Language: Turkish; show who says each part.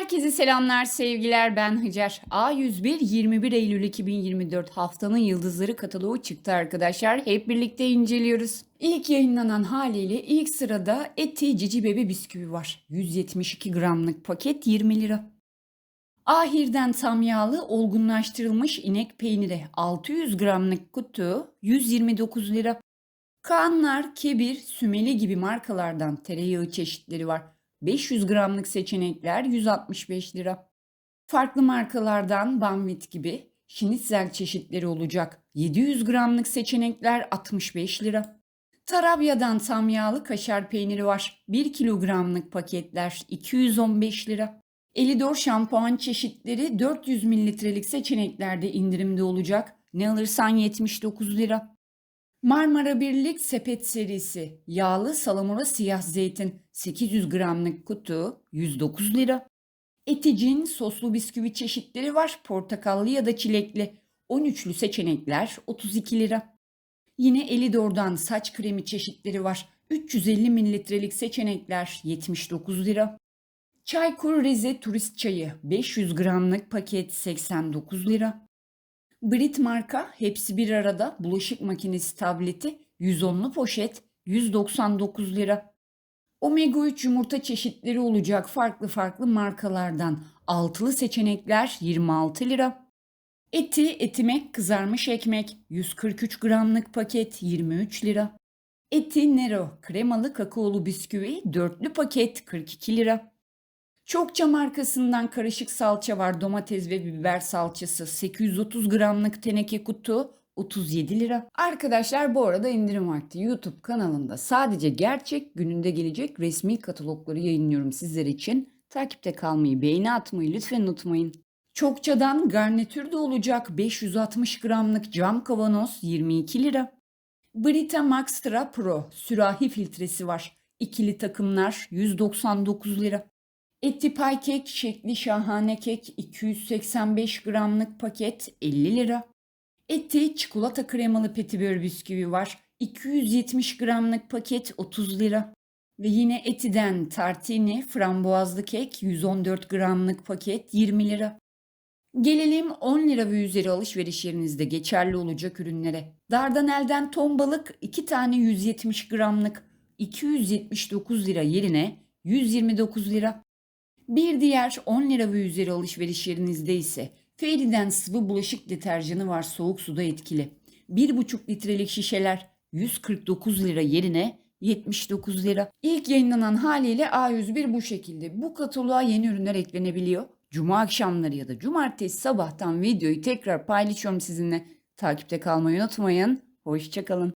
Speaker 1: Herkese selamlar, sevgiler. Ben Hacer. A101 21 Eylül 2024 haftanın yıldızları kataloğu çıktı arkadaşlar. Hep birlikte inceliyoruz. İlk yayınlanan haliyle ilk sırada Eti Cici Bebe bisküvi var. 172 gramlık paket 20 lira. Ahir'den tam yağlı olgunlaştırılmış inek peyniri 600 gramlık kutu 129 lira. Kaanlar, Kebir, Sümeli gibi markalardan tereyağı çeşitleri var. 500 gramlık seçenekler 165 lira. Farklı markalardan Banvit gibi şinitzel çeşitleri olacak. 700 gramlık seçenekler 65 lira. Tarabya'dan tam yağlı kaşar peyniri var. 1 kilogramlık paketler 215 lira. Elidor şampuan çeşitleri 400 mililitrelik seçeneklerde indirimde olacak. Ne alırsan 79 lira. Marmara Birlik sepet serisi yağlı salamura siyah zeytin 800 gramlık kutu 109 lira. Eticin soslu bisküvi çeşitleri var portakallı ya da çilekli 13'lü seçenekler 32 lira. Yine Elidor'dan saç kremi çeşitleri var 350 mililitrelik seçenekler 79 lira. Çaykur Rize turist çayı 500 gramlık paket 89 lira. Brit marka hepsi bir arada bulaşık makinesi tableti 110'lu poşet 199 lira. Omega 3 yumurta çeşitleri olacak farklı farklı markalardan altılı seçenekler 26 lira. Eti, etimek, kızarmış ekmek 143 gramlık paket 23 lira. Eti Nero kremalı kakaolu bisküvi dörtlü paket 42 lira. Çokça markasından karışık salça var. Domates ve biber salçası 830 gramlık teneke kutu 37 lira. Arkadaşlar bu arada indirim vakti. YouTube kanalında sadece gerçek gününde gelecek resmi katalogları yayınlıyorum sizler için. Takipte kalmayı, beğeni atmayı lütfen unutmayın. Çokçadan garnitür de olacak 560 gramlık cam kavanoz 22 lira. Brita Maxtra Pro sürahi filtresi var. İkili takımlar 199 lira. Etli pay kek, şekli şahane kek 285 gramlık paket 50 lira. Eti çikolata kremalı petibör bisküvi var. 270 gramlık paket 30 lira. Ve yine Eti'den tartini frambuazlı kek 114 gramlık paket 20 lira. Gelelim 10 lira ve üzeri alışveriş yerinizde geçerli olacak ürünlere. Dardanel'den ton balık 2 tane 170 gramlık 279 lira yerine 129 lira. Bir diğer 10 lira ve üzeri alışveriş yerinizde ise Fairy'den sıvı bulaşık deterjanı var soğuk suda etkili. 1,5 litrelik şişeler 149 lira yerine 79 lira. İlk yayınlanan haliyle A101 bu şekilde. Bu kataloğa yeni ürünler eklenebiliyor. Cuma akşamları ya da cumartesi sabahtan videoyu tekrar paylaşıyorum sizinle. Takipte kalmayı unutmayın. Hoşçakalın.